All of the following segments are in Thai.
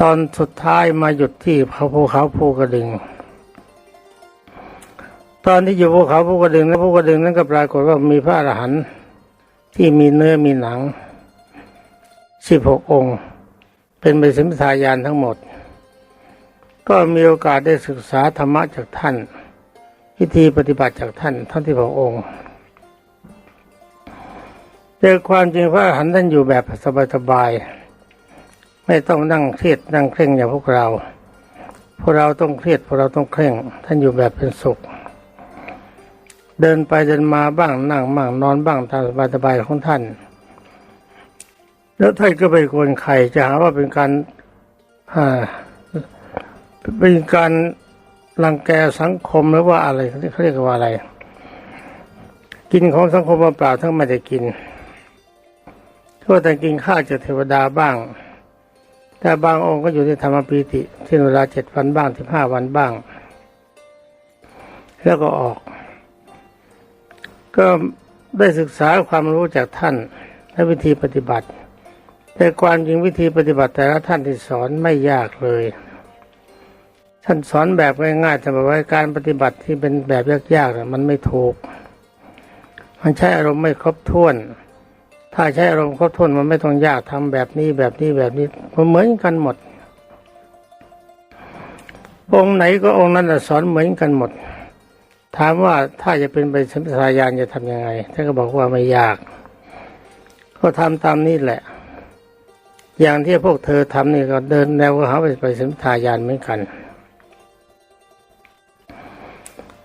ตอนสุดท้ายมาหยุดที่เขาภูเขาภูกระดึง ตอนที่อยู่ภูเขาภูกระดึงแล้วภูกระดึงนั้นก็ปรากฏว่ามีพระอรหันต์ที่มีเนื้อมีหนังสิบหกองค์ เป็นไปสิมทายานทั้งหมด ก็มีโอกาสได้ศึกษาธรรมะจากท่านวิธีปฏิบัติจากท่านท่านที่พระองค์แต่ความจริงพระอรหันต์ท่านอยู่แบบสบายๆ ไม่ต้องนั่งเครียดนั่งเคร่งอย่างพวกเรา พวกเราต้องเครียดพวกเราต้องเคร่ง ท่านอยู่แบบเป็นสุข เดินไปเดินมาบ้างนั่งบ้างนอนบ้างตามสบายๆของท่าน แล้วท่านก็ไปโกนไข่จะหาว่าเป็นการอ่าเป็นการรังแกสังคมหรือว่าอะไรเขาเรียกว่าอะไร กินของสังคมมาเปล่าทั้งไม่ได้กินก็แต่กินข้าวจากเทวดาบ้าง แต่บางองค์ก็อยู่ในธรรมปีติเช่นเวลาเจ็ดวันบ้างสิบห้าวันบ้าง แล้วก็ออก ก็ได้ศึกษาความรู้จากท่านและวิธีปฏิบัติ แต่ความจริงวิธีปฏิบัติแต่ละท่านที่สอนไม่ยากเลย ท่านสอนแบบง่ายๆแต่บอกว่าการปฏิบัติที่เป็นแบบยากๆมันไม่ถูก มันใช้อารมณ์ไม่ครบถ้วน ถ้าใช้อารมณ์ครบถ้วนมันไม่ต้องยากทำแบบนี้แบบนี้แบบนี้มันเหมือนกันหมด องค์ไหนก็องค์นั้นสอนเหมือนกันหมด ถามว่าถ้าจะเป็นไปสัมปทายานจะทำยังไงท่านก็บอกว่าไม่ยาก ก็ทำตามนี้แหละ อย่างที่พวกเธอทำนี่ก็เดินแนวเขาไปไปสัมปทายานเหมือนกัน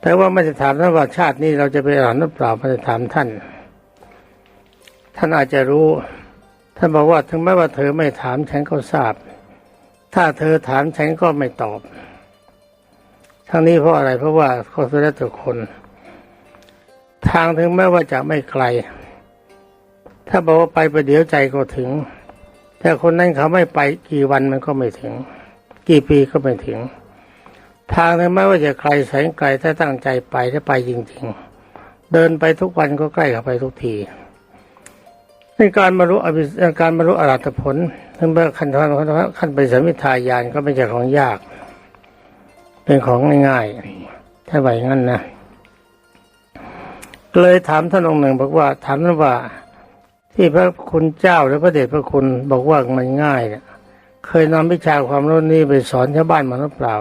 แต่ว่าไม่จะถามท่านว่าชาตินี้เราจะไปอ่านหรือเปล่าไม่จะถามท่าน ท่านอาจจะรู้ ท่านบอกว่าถึงแม้ว่าเธอไม่ถามฉันก็ทราบ ถ้าเธอถามฉันก็ไม่ตอบ ทั้งนี้เพราะอะไรเพราะว่าข้อสุดแล้วแต่คน ทางถึงแม้ว่าจะไม่ไกล ถ้าบอกว่าไปประเดี๋ยวใจก็ถึง แต่คนนั้นเขาไม่ไปกี่วันมันก็ไม่ถึง กี่ปีก็ไม่ถึง ทางถึงแม้ว่าจะไกลแสนไกลถ้าตั้งใจไปถ้าไปจริง ๆ เดินไปทุกวันก็ใกล้เข้าไปทุกที ในการบรรลุอภิการบรรลุอรหัตผลถึงแม้ขั้นตอนขั้นไปสมิทายานก็ไม่ใช่ของยาก เป็นของง่ายๆถ้าไหวงั้นนะเลยถามท่านองค์หนึ่งบอกว่าถามท่านว่า ที่พระคุณเจ้าหรือพระเดชพระคุณบอกว่ามันง่ายเนี่ยเคยนำวิชาความรู้นี้ไปสอนชาวบ้านมาหรือเปล่า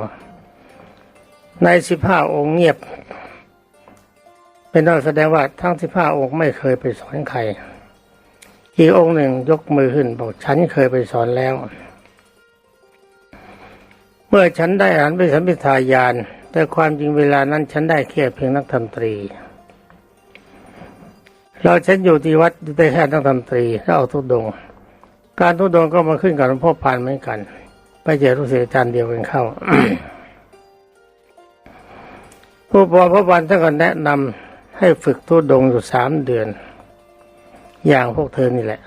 ในสิบห้าองค์เงียบ เป็นต้องแสดงว่าทั้งสิบห้าองค์ไม่เคยไปสอนใคร อีกองค์หนึ่งยกมือขึ้นบอกฉันเคยไปสอนแล้ว เมื่อฉันได้อ่านไปสัมพิทายาน แต่ความจริงเวลานั้นฉันได้แค่เพียงนักธรรมตรี เราฉันอยู่ที่วัดได้แค่นักธรรมตรีแล้วเอาทุดง การทุดงก็มาขึ้นกับหลวงพ่อพานเหมือนกัน ไปเจอรู้สึกอาจารย์เดียวกันเข้าผู้ปอพระวันท่านก็แนะนำให้ฝึกทุดงอยู่สามเดือน อย่างพวกเธอนี่แหละ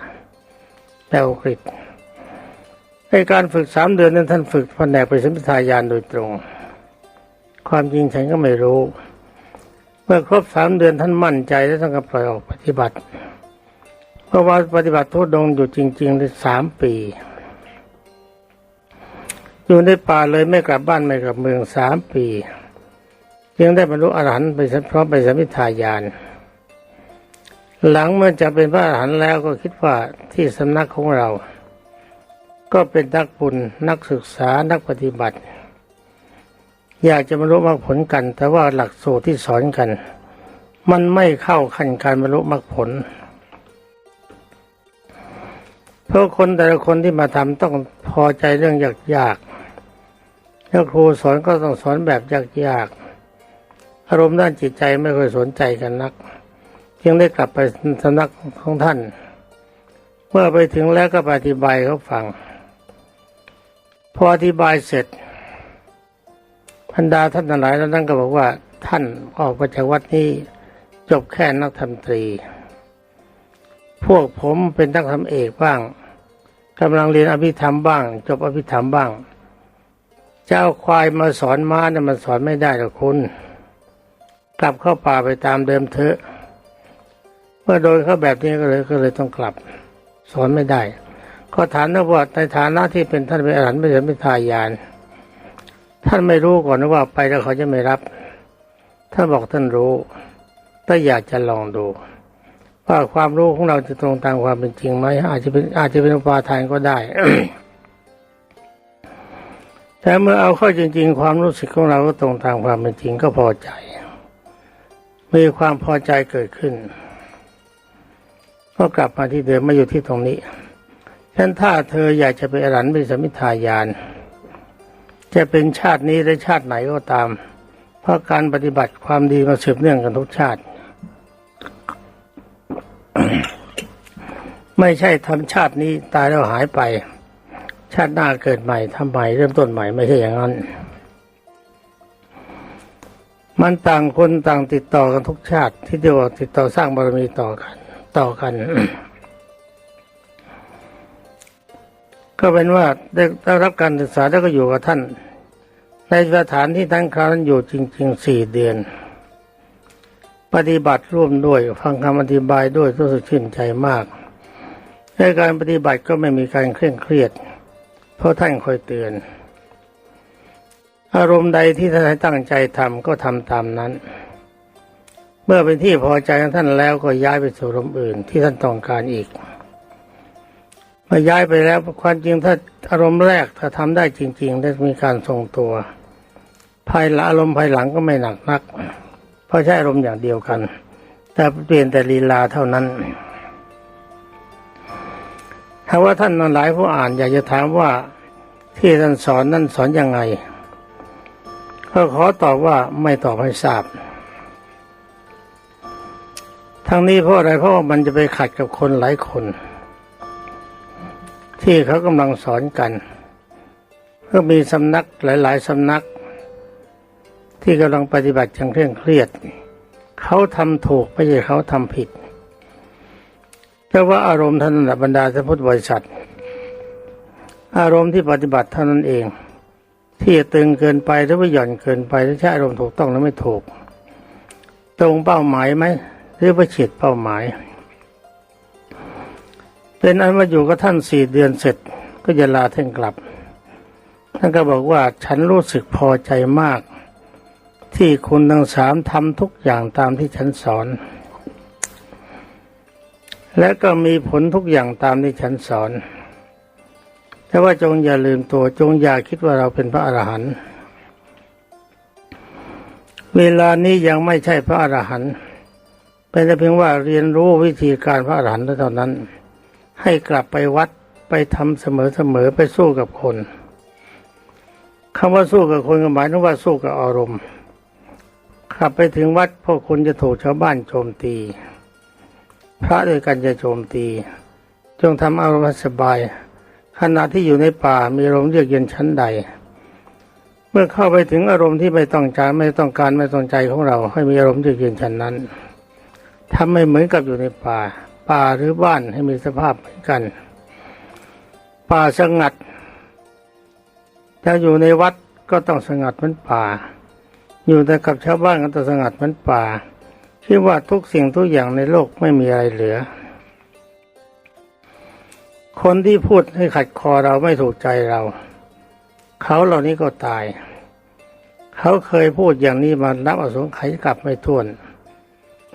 แปลกฤษในการฝึกสามเดือนนั้นท่านฝึกแผนกไปสัมปทายานโดยตรง ความจริงฉันก็ไม่รู้ เมื่อครบสามเดือนท่านมั่นใจแล้วท่านก็ปล่อยออกปฏิบัติ เพราะว่าปฏิบัติทุดงอยู่จริงๆได้สามปี อยู่ในป่าเลยไม่กลับบ้านไม่กลับเมืองสามปี จึงได้บรรลุอรหันต์ไปพร้อมไปสมิทายาน หลังเมื่อจะเป็นพระอรหันต์แล้วก็คิดว่าที่สำนักของเรา ก็เป็นนักบุญนักศึกษานักปฏิบัติ อยากจะบรรลุมรรคผลกัน แต่ว่าหลักสูตรที่สอนกัน มันไม่เข้าขั้นการบรรลุมรรคผลเพราะคนแต่ละคนที่มาทำต้องพอใจเรื่องยากๆแล้วครูสอนก็ต้องสอนแบบยากๆอารมณ์ด้านจิตใจไม่ค่อยสนใจกันนัก จึงได้กลับไปสำนักของท่าน เมื่อไปถึงแล้วก็อธิบายเขาฟัง พออธิบายเสร็จบรรดาท่านทั้งหลายแล้วนั่นก็บอกว่าท่านออกมาจากวัดนี้จบแค่นักธรรมตรี พวกผมเป็นนักธรรมเอกบ้างกำลังเรียนอภิธรรมบ้าง จบอภิธรรมบ้าง เจ้าควายมาสอนม้าเนี่ยมันสอนไม่ได้หรอกคุณ กลับเข้าป่าไปตามเดิมเถอะ เมื่อโดนเขาแบบนี้ก็เลยก็เลยต้องกลับ สอนไม่ได้ ก็ถามนะว่าในฐานะที่เป็นท่านเป็นอรหันต์ไม่ใช่ไม่ทายาน ท่านไม่รู้ก่อนว่าไปแล้วเขาจะไม่รับ ท่านบอกท่านรู้ถ้าอยากจะลองดูว่าความรู้ของเราจะตรงตามความเป็นจริงไหมอาจจะเป็นอาจจะเป็นอุปาทานก็ได้แต่เมื่อเอาเข้าจริง ๆ ความรู้สึกของเราก็ตรงตามความเป็นจริงก็พอใจ มีความพอใจเกิดขึ้น ก็กลับมาที่เดิมมาอยู่ที่ตรงนี้ฉะนั้นถ้าเธออยากจะเป็นอรหันต์เป็นสมิทายาน จะเป็นชาตินี้หรือชาติไหนก็ตาม เพราะการปฏิบัติความดีมาสืบเนื่องกันทุกชาติ ไม่ใช่ทำชาตินี้ตายแล้วหายไป ชาติหน้าเกิดใหม่ทำใหม่เริ่มต้นใหม่ไม่ใช่อย่างนั้น มันต่างคนต่างติดต่อกันทุกชาติ ที่เดียวติดต่อสร้างบารมีต่อกัน ต่อกัน ก็เป็นว่าได้รับการศึกษาแล้วก็อยู่กับท่าน ในสถานที่ท่านคราวนั้นอยู่จริงๆสี่เดือน ปฏิบัติร่วมด้วยฟังคำอธิบายด้วยรู้สึกชื่นใจมากในการปฏิบัติก็ไม่มีการเคร่งเครียด เพราะท่านคอยเตือน อารมณ์ใดที่ท่านตั้งใจทำก็ทำตามนั้น เมื่อเป็นที่พอใจของท่านแล้วก็ย้ายไปสู่อารมณ์อื่น ที่ท่านต้องการอีกเมื่อย้ายไปแล้วความจริงถ้าอารมณ์แรกถ้าทำได้จริงๆได้มีการทรงตัว ภายหลังอารมณ์ภายหลังก็ไม่หนักนัก เพราะใช้อารมณ์อย่างเดียวกัน แต่เปลี่ยนแต่ลีลาเท่านั้นถ้าว่าท่านหลายผู้อ่านอยากจะถามว่าที่ท่านสอนนั่นสอนยังไง ก็ขอตอบว่าไม่ตอบให้ทราบ ทั้งนี้เพราะอะไรเพราะมันจะไปขัดกับคนหลายคน ที่เขากำลังสอนกันก็มีสำนักหลาย ๆสำนัก ที่กำลังปฏิบัติอย่างเคร่งเครียด เขาทำถูกไม่ใช่เขาทำผิด แต่ว่าอารมณ์ท่านบรรดาท่านพุทธบริษัท อารมณ์ที่ปฏิบัติเท่านั้นเอง ที่จะตึงเกินไปหรือว่าหย่อนเกินไปหรือใช้อารมณ์ถูกต้องหรือไม่ถูก ตรงเป้าหมายไหม หรือว่าเฉียดเป้าหมาย เป็นอันมาอยู่กับท่านสี่เดือนเสร็จก็จะลาท่านกลับ ท่านก็บอกว่าฉันรู้สึกพอใจมาก ที่คุณทั้งสามทำทุกอย่างตามที่ฉันสอน และก็มีผลทุกอย่างตามที่ฉันสอน แต่ว่าจงอย่าลืมตัวจงอย่าคิดว่าเราเป็นพระอรหันต์เวลานี้ยังไม่ใช่พระอรหันต์ เป็นแต่เพียงว่าเรียนรู้วิธีการพระอรหันต์เท่านั้น ให้กลับไปวัดไปทำเสมอๆไปสู้กับคนคำว่าสู้กับคนก็หมายถึงว่าสู้กับอารมณ์ขับไปถึงวัดพวกคนจะถูกชาวบ้านโจมตี พระด้วยกันจะโจมตี จงทำอารมณ์สบาย ขณะที่อยู่ในป่ามีอารมณ์เยือกเย็นชั้นใด เมื่อเข้าไปถึงอารมณ์ที่ไม่ต้องการไม่ต้องการไม่ต้องใจของเรา ให้มีอารมณ์เยือกเย็นชั้นนั้น ทำให้เหมือนกับอยู่ในป่า ป่าหรือบ้านให้มีสภาพเหมือนกัน ป่าสงัดถ้าอยู่ในวัดก็ต้องสงัดเหมือนป่า อยู่แต่กับชาวบ้านก็ต้องสงัดเหมือนป่าคิดว่าทุกสิ่งทุกอย่างในโลกไม่มีอะไรเหลือ คนที่พูดให้ขัดคอเราไม่ถูกใจเรา เขาเหล่านี้ก็ตาย เขาเคยพูดอย่างนี้มานับอสงไขยกลับไม่ท้วน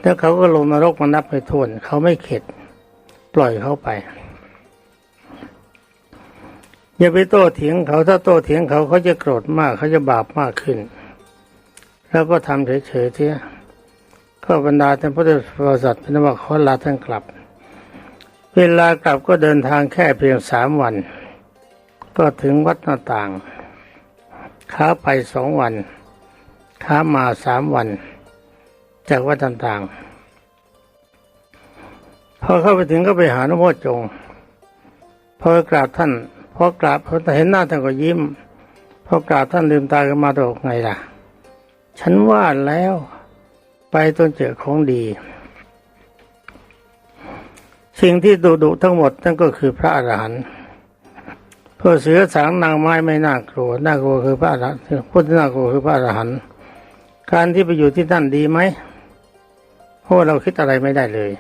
แล้วเขาก็ลงนรกมานับไม่ท้วนเขาไม่เข็ด ปล่อยเขาไป อย่าไปโต้เถียงเขาถ้าโต้เถียงเขาเขาจะโกรธมากเขาจะบาปมากขึ้น แล้วก็ทำเฉยๆเทียก็บรรดาท่านพุทธบริษัทเป็นว่าขอลาท่านกลับ เวลากลับก็เดินทางแค่เพียงสามวัน ก็ถึงวัดหน้าต่างค้าไปสองวันค้ามาสามวัน จากวัดต่างๆ พอเข้าไปถึงก็ไปหาหลวงพ่อจง พอกราบท่าน พอกราบพอเห็นหน้าท่านก็ยิ้ม พอกราบท่านลืมตาขึ้นมาตกไงล่ะ ฉันว่าแล้วไปต้นเจอของดี สิ่งที่ดุดุทั้งหมดนั่นก็คือพระอรหันต์พวกเสือสางนางไม้ไม่น่ากลัวน่ากลัวคือพระอรหันต์พูดที่น่ากลัวคือพระอรหันต์การที่ไปอยู่ที่นั่นดีไหม ราะเราคิดอะไรไม่ได้เลย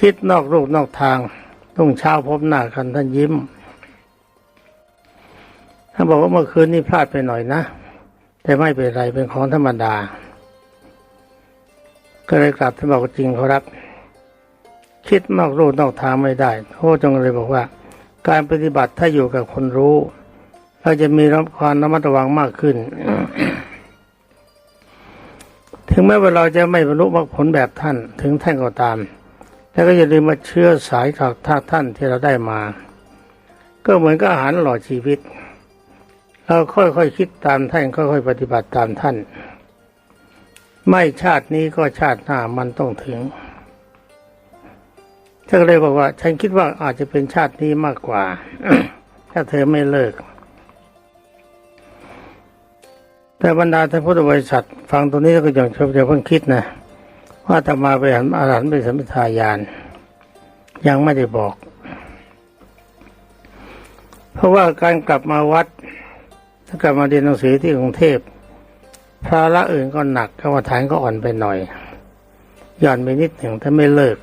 คิดนอกรูปนอกทางรุ่งเช้าพบหน้ากันท่านยิ้มท่านบอกว่าเมื่อคืนนี้พลาดไปหน่อยนะ แต่ไม่เป็นไรเป็นของธรรมดา ก็เลยกลับท่านบอกจริงครับ คิดนอกรูปนอกทางไม่ได้โทษจงเลยบอกว่า การปฏิบัติถ้าอยู่กับคนรู้ เราจะมีรับความระมัดระวังมากขึ้น ถึงแม้ว่าเราจะไม่บรรลุมรรคผลแบบท่านถึงท่านก็ตาม แต่ก็อย่าลืมมาเชื่อสายจากท่าท่านที่เราได้มา ก็เหมือนกับอาหารหล่อชีวิต เราค่อยๆคคิดตามท่านค่อยๆปฏิบัติตามท่าน ไม่ชาตินี้ก็ชาติหน้ามันต้องถึงท่านเลยบอกว่า ฉันคิดว่าอาจจะเป็นชาตินี้มากกว่า ถ้าเธอไม่เลิก แต่บรรดาท่านพุทธบริษัท ฟังตรงนี้ก็อย่างเฉยๆเพิ่งคิดนะ ว่าธรรมาไปหันอาหารเป็นสัมปทายาน ยังไม่ได้บอก เพราะว่าการกลับมาวัดถ้ากลับมาเรียนหนังสือที่กรุงเทพภาระอื่นก็หนักกรรมฐานก็อ่อนไปหน่อยหย่อนไปนิดหนึ่งถ้าไม่เลิก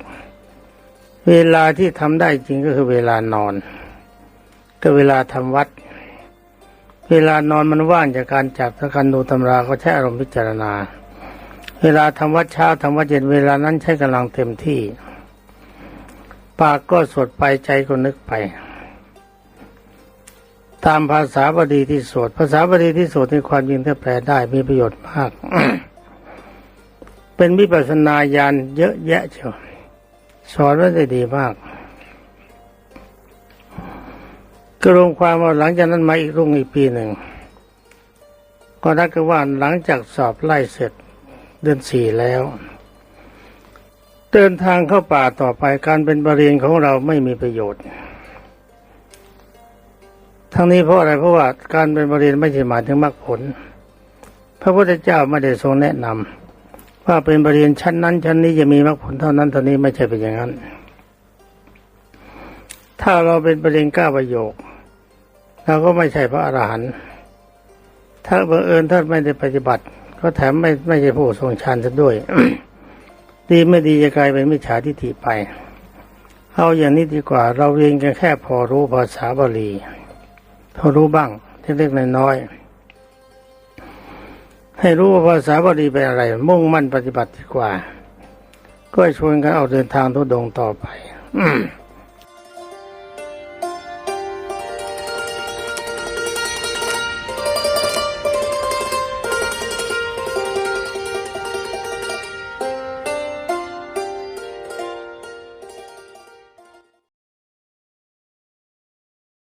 เวลาที่ทำได้จริงก็คือเวลานอน ก็เวลาทำวัด เวลานอนมันว่างจากการจับถ้าการดูตำราก็ใช้อารมณ์พิจารณา เวลาทำวัดเช้าทำวัดเย็นเวลานั้นใช้กำลังเต็มที่ ปากก็สวดไปใจก็นึกไป ตามภาษาบาลีที่สวดภาษาบาลีที่สวดในความจริงถ้าแปลได้มีประโยชน์มาก เป็นวิปัสสนาญาณเยอะแยะเชียวสอนไว้ได้ดีมาก ก็รวมความว่าหลังจากนั้นมาอีกรุ่งอีกปีหนึ่งก็นักกันว่าหลังจากสอบไล่เสร็จเดือนสี่แล้ว เดินทางเข้าป่าต่อไปการเป็นบริเรียนของเราไม่มีประโยชน์ ทั้งนี้เพราะอะไรเพราะว่าการเป็นบริเรียนไม่ใช่หมายถึงมรรคผล พระพุทธเจ้าไม่ได้ทรงแนะนำว่าเป็นบริเรียนชั้นนั้น ชั้นนี้จะมีมรรคผลเท่านั้นเท่านี้ไม่ใช่เป็นอย่างนั้น ถ้าเราเป็นบริเรียนเก้าประโยค เราก็ไม่ใช่พระอรหันต์ถ้าบังเอิญท่านไม่ได้ปฏิบัติ ก็แถมไม่ไม่ใช่ผู้ทรงฌานซะด้วย ดีไม่ดีจะกลายเป็นมิจฉาทิฏฐิไป เอาอย่างนี้ดีกว่า เราเรียนกันแค่พอรู้ภาษาบาลีพอรู้บ้างเล็กๆน้อยๆให้รู้ว่าภาษาบาลีเป็นอะไร มุ่งมั่นปฏิบัติดีกว่า ก็ชวนกันเอาเดินทางทุดงต่อไป อื